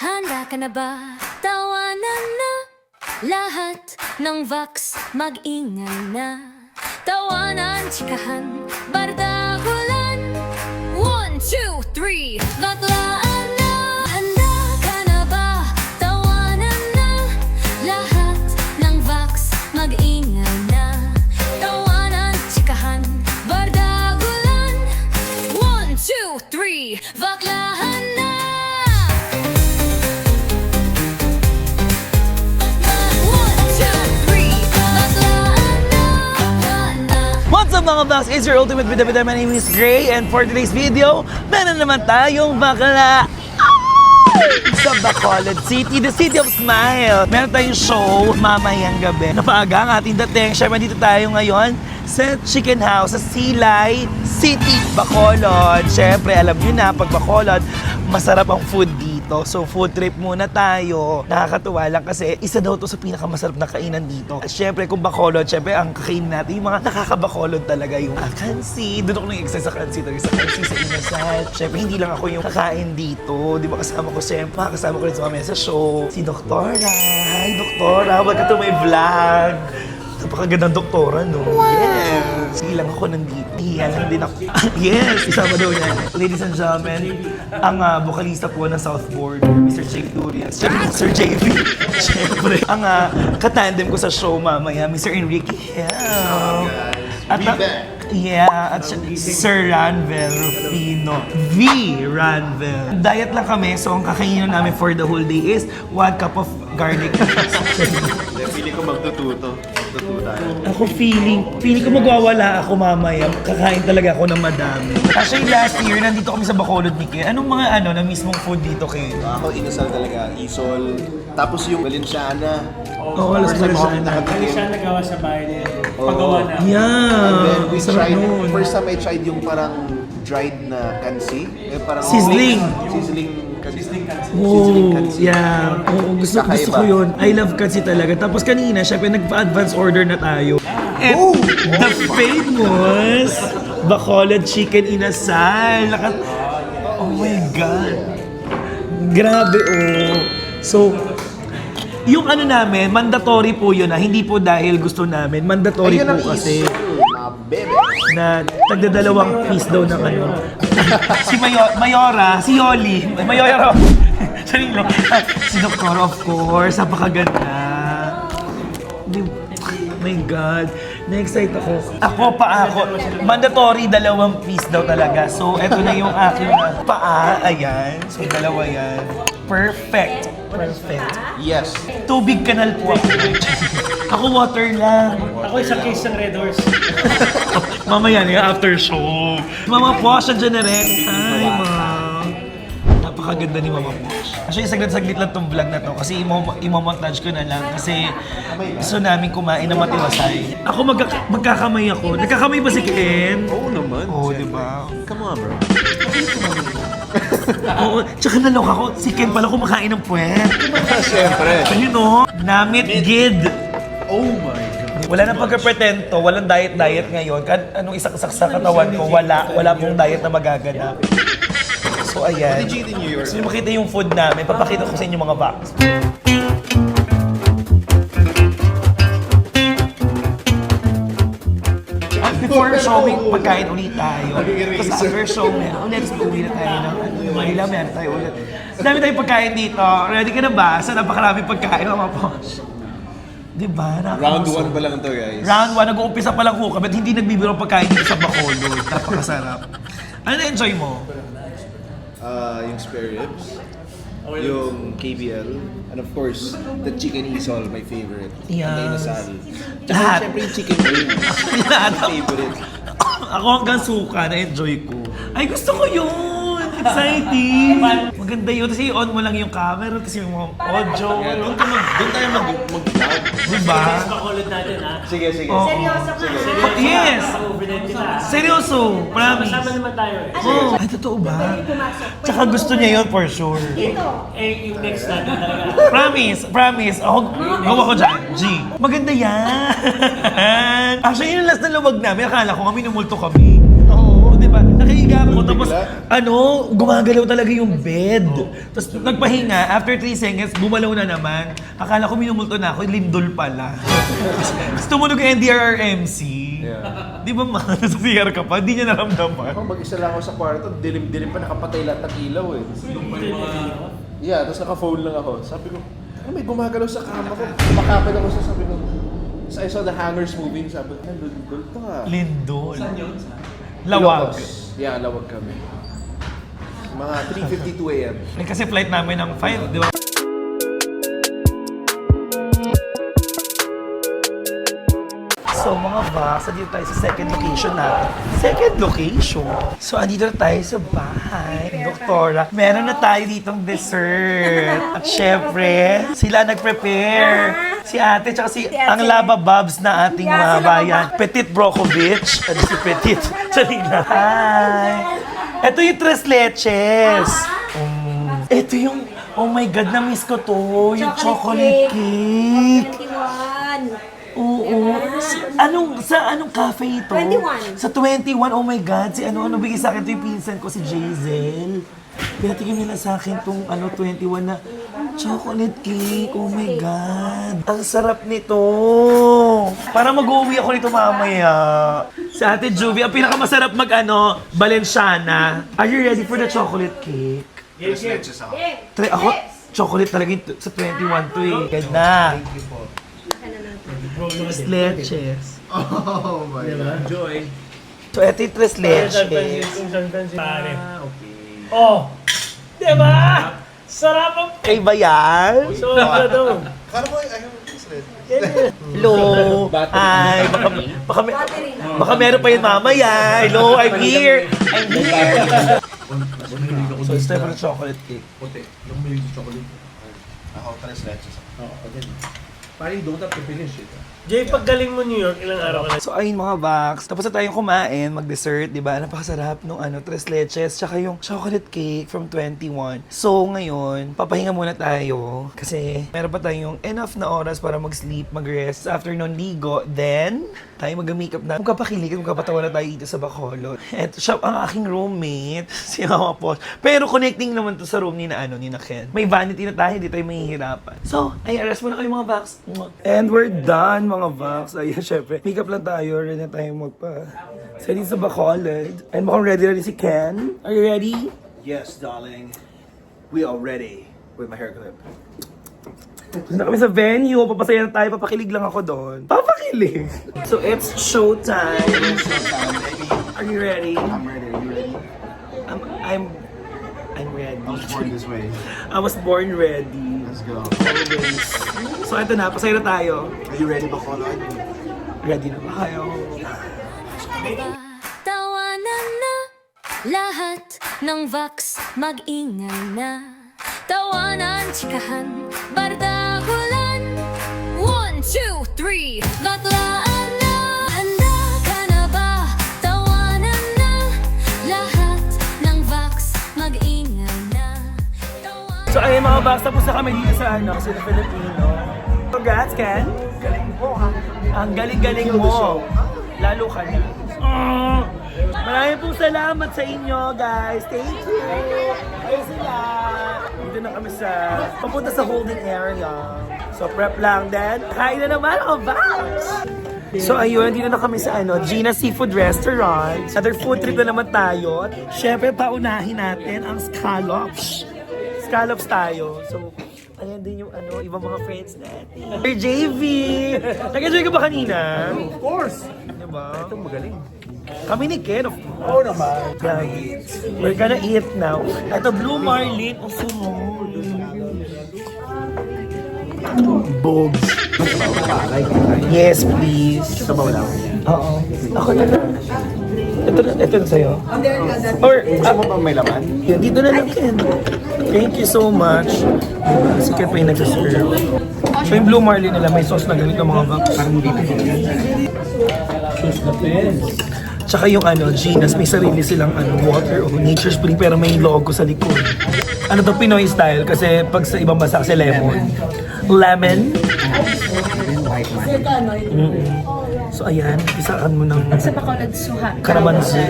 Handa ka na ba? Tawanan na Lahat ng Vax. Mag-ingay na. Tawanan, chikahan, bardagulan. One, two, three, baklaan mga Bucks? It's your ultimate bida bida. My name is Gray and for today's video, meron naman tayong bakla sa Bacolod City, the city of smile. Meron tayong show mamayang gabi. Napaaga ang ating dating. Siyempre, dito tayo ngayon sa Chicken House sa Silay City, Bacolod. Siyempre, alam nyo na, pag Bacolod, masarap ang food dito. So, food trip muna tayo. Nakakatuwa lang kasi isa daw to sa pinakamasarap na kainan dito. At syempre, kung Bacolod, syempre, ang kakainin natin, yung mga nakakabacolod talaga, yung ah, kansi. Doon ako nag-exercise sa kansi, talaga sa kansi, sa inasal. Syempre, hindi lang ako yung kakain dito. Di ba kasama ko syempre, kasama ko rin sa mamaya sa show. Si Doktora. Hi, Doktora. Welcome to my vlog. Napakagandang doktora, no? Yes! Hindi lang ako nandito. Hiya lang din ako. yes! Isama daw niya. Ladies and gentlemen, ang uh, vokalista po ng Southboard, Mr. Jake. Siyempre, Sir JV. Siyempre. Ang uh, katandem ko sa show mamaya, Mr. Enrique Hill. At ang- Yeah, at siya- Sir Ranvel Rufino. V. Ranvel. Diet lang kami, so ang kakainin namin for the whole day is one cup of garlic. Pili ko magtututo. Tayo. Ako feeling, feeling ko magwawala ako mamaya. Kakain talaga ako ng madami. Actually, last year, nandito kami sa Bacolod ni Kay. Anong mga ano na mismong food dito, Kay? Ako inasal talaga, isol. Tapos yung Valenciana. Oo, alas time ako Valenciana. siya nagawa sa bahay niya. Pagawa na. And then Yeah! we tried, first time I tried yung parang dried na kansi. Eh, parang Sizzling. Sizzling. Sizzling kansi. Sizzling Oh, kansi. yeah. Oo, gusto, Kakaiba. gusto ko yun. I love kasi talaga. Tapos kanina, syempre, nagpa-advance order na tayo. And Oh! the famous Bacolod Chicken Inasal. Naka- oh my God. Grabe, oh. So, yung ano namin, mandatory po yun na hindi po dahil gusto namin. Mandatory Ayun ang po kasi isol na bebe. na tagdadalawang piece daw ng ano. si Mayo Mayora, si Yoli. Mayora. Sarili lang. si Doktor, of course. Napakaganda. Di, my God. Na-excite ako. Ako pa ako. Mandatory dalawang piece daw talaga. So, eto na yung aking paa. Ayan. So, dalawa yan. Perfect. Perfect. Yes. Tubig kanal po ako. ako water lang. Ako isang case ng Red Horse. Mamaya na after show. Mama andyan na rin. Hi, ma'am. Napakaganda ni Mama Posh. Actually, saglit-saglit lang tong vlog na to kasi imo- imomontage ko na lang kasi gusto namin kumain ng matiwasay. Ako magka- magkakamay ako. Nagkakamay ba si Ken? Oo naman. Oo, di ba? Come on, bro. Oo, tsaka naloka ko. Si Ken pala kumakain ng puwet. Siyempre. Ayun o, namit gid. Oh my God. Wala nang pagka-pretend to, walang diet-diet ngayon. Kan anong isaksak sa katawan ko, wala, wala pong diet na magaganap. Ayan. Eat in New York? Gusto niyo makita yung food namin, papakita ko sa inyo mga box. Before show, may pagkain ulit tayo. Tapos after show, meron ulit. Tapos uwi na tayo ng ano, Manila, meron tayo ulit. Dami tayong pagkain dito. Ready ka na ba? Sa napakaraming pagkain, mga posh. Di ba? Round Nakakabusog. 1 pa lang to, guys. Round 1, nag-uumpisa pa lang kami at hindi nagbibiro pagkain dito sa Bacolod. Napakasarap. Ano na-enjoy mo? Uh, yung spare ribs. Yung KBL. And of course, the chicken isol, my favorite. Yes. Ang inasal. Tsaka Lahat. syempre yung chicken wings. Lahat. favorite. Ako hanggang suka, na-enjoy ko. Ay, gusto ko yun! Exciting! Maganda yun. Kasi on mo lang yung camera, tapos yung mga audio. Doon, ka mag, doon tayo mag, mag-vlog. Diba? Bakulod natin ha. Sige, sige. Oo. Seryoso ka. Yes! Overnight kita. Seryoso, promise. Kasama naman tayo eh. Oh. Ay, totoo ba? Tsaka gusto niya yun for sure. Eh, yung next natin talaga. Promise, promise. Ako, gawa ko dyan. G. Maganda yan. Actually, yung last na lumag namin, akala ko kami numulto kami. Di ba? Nakahiga ako, tapos Bigla? ano, gumagalaw talaga yung bed. Tapos nagpahinga, after 3 seconds, bumalaw na naman. Akala ko minumulto na ako, lindol pala. Tapos tumunog yung NDRRMC. Yeah. Di ba ma, nasa CR ka pa, di niya naramdaman. Ako mag-isa lang ako sa kwarto, dilim-dilim pa nakapatay lahat ng ilaw eh. Yeah, tapos naka-phone lang ako. Sabi ko, ano may gumagalaw sa kama ko? Kumakapit ako sa sabi ko, so I saw the hangers moving, sabi ko, lindol to ah. Lindol. Lawag. Yeah, lawag kami. Mga 3.52 a.m. Eh, kasi flight namin ng 5, di ba? So mga boss, andito tayo sa second location natin. Second location? So andito na tayo sa bahay. Doktora, meron na tayo ditong dessert. At syempre, sila nag-prepare. Si ate, tsaka si ang Laba Bobs na ating mga bayan. Petit Brokovich. Ano si Petit? Salina. Hi! Ito yung tres leches. Mm. Ito yung, oh my God, na-miss ko to. Yung chocolate cake. 21. Oo. Si- anong, sa anong cafe ito? 21. Sa 21, oh my God. Si ano, ano bigay sa akin ito yung pinsan ko, si Jazel. Pinatigyan nila sa akin tong ano, 21 na chocolate cake. Oh my God. Ang sarap nito. Para mag-uwi ako nito mamaya. Si Ate Juvie, ang pinakamasarap mag ano, Balenciana. Are you ready for the chocolate cake? Yes, yes. Tre ako, chocolate talaga yung sa 21 to eh. Ganda. Tres leches. Oh my God. Enjoy. So, ito yung tres leches. Pare. Oh! Diba? Sarap ang Kay ba yan? sobra to. Kala mo, red. Hello. Ay, baka, baka, may- baka meron pa yun mamaya. Hello, I'm here. I'm here. so, it's time for the chocolate cake. Puti. Yung may chocolate. Ako, tres leches. Oo, Parang don't have to finish it. Jay, pag galing mo New York, ilang araw ka na? So ayun mga box, tapos na tayong kumain, mag-dessert, di ba? Napakasarap nung ano, tres leches, tsaka yung chocolate cake from 21. So ngayon, papahinga muna tayo kasi meron pa tayong enough na oras para mag-sleep, mag-rest. After nun ligo, then tayo mag-makeup na. Magkapakilig at magkapatawa na tayo dito sa Bacolod. Eto siya ang aking roommate, si Mama Posh. Pero connecting naman to sa room ni na ano, ni na Ken. May vanity na tayo, hindi tayo mahihirapan. So, ay, arrest muna kayo mga box. And we're done mga box. Ayan, syempre. Makeup lang tayo, ready na tayo magpa. Ready sa Bacolod. And mukhang ready na rin si Ken. Are you ready? Yes, darling. We are ready with my hair clip. Punta na kami sa venue. Papasaya na tayo. Papakilig lang ako doon. Papakilig. So, it's showtime. Are you ready? I'm ready. Are you ready? I'm, I'm, I'm ready. I was born this way. I was born ready. Let's go. So, ito na. Pasaya na tayo. Are you ready, Bacolod? Ready na ba kayo? ba? Tawanan na lahat ng Vax mag-ingay na Tawanan, chikahan, bardagulan One, two, three, baklaan So ayun mga box, tapos na kami dito sa ano, sa Filipino. Congrats, Ken. Galing mo Ang galing-galing mo. Lalo ka na. Mm. Maraming pong salamat sa inyo, guys. Thank you. Ayun sila. Dito na kami sa, papunta sa holding area. So prep lang din. Kain na naman ako, box. So ayun, dito na kami sa ano, Gina Seafood Restaurant. Another food trip na naman tayo. At syempre, paunahin natin ang scallops. Scallops tayo. So, ayan din yung ano, ibang mga friends natin. Sir JV! Nag-enjoy ka ba kanina? Of course. Diba? Ito magaling. Kami ni Ken, of course. Oo naman. Guys, we're gonna eat now. Ito, Blue Marlin. Ang sunod. Bogs. Yes, please. Sabaw lang. Oo. Ako na. Ito na, ito na sa'yo. Or, Gusto mo bang may laman? yun, dito na lang, Ken. Thank you so much. Diba? Si Ken pa yung nag-serve. So yung Blue Marlin nila, may sauce na ganito mga box. Parang dito. Sauce na pen. Tsaka yung ano, Gina's, may sarili silang ano, water o nature spring pero may logo sa likod. Ano to, Pinoy style kasi pag sa ibang bansa kasi lemon. Lemon. Mm-mm. So ayan, isaan mo ng Sa Bacolod, suha. kalamansi.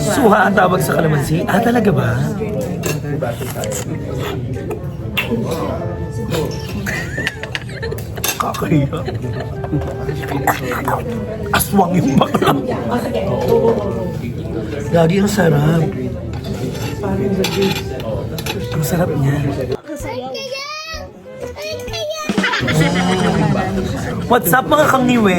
Suha ang tawag sa kalamansi. Ah, talaga ba? Kakahiya. Aswang yung bakla. Lagi ang sarap. Ang sarap niya. What's up mga kangiwe?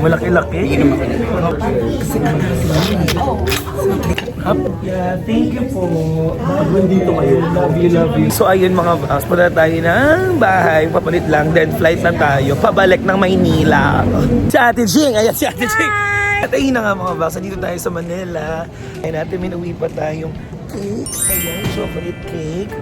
Malaki-laki. Up. Yeah, thank you po. Pag nandito kayo, love you, love you. So ayun mga boss, punta tayo ng bahay, papalit lang, then flight lang tayo, pabalik ng Maynila. Si Ate Jing, ayan si Ate Jing. At ayun na nga mga boss, dito tayo sa Manila. Ayun natin, minuwi pa tayong cake. Ayan, chocolate cake.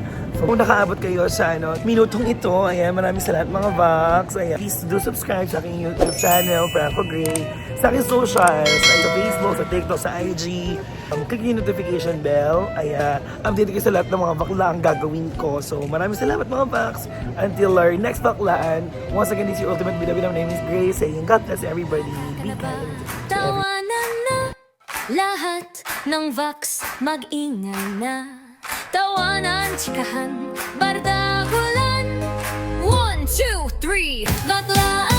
Kung nakaabot kayo sa ano, minutong ito, ayan, maraming salamat mga Vox. Ayan, please do subscribe sa aking YouTube channel, Franco Gray, sa aking socials, ay sa Facebook, sa TikTok, sa IG. Um, click yung notification bell. Ay, uh, update kayo sa lahat ng mga bakla ang gagawin ko. So, maraming salamat mga Vox. Until our next baklaan, once again, this is your ultimate bida My name is Grace, saying God bless everybody. Na lahat ng Vax mag-ingay na. Tawanan, chikahan, bardagulan One, two, three, baklaan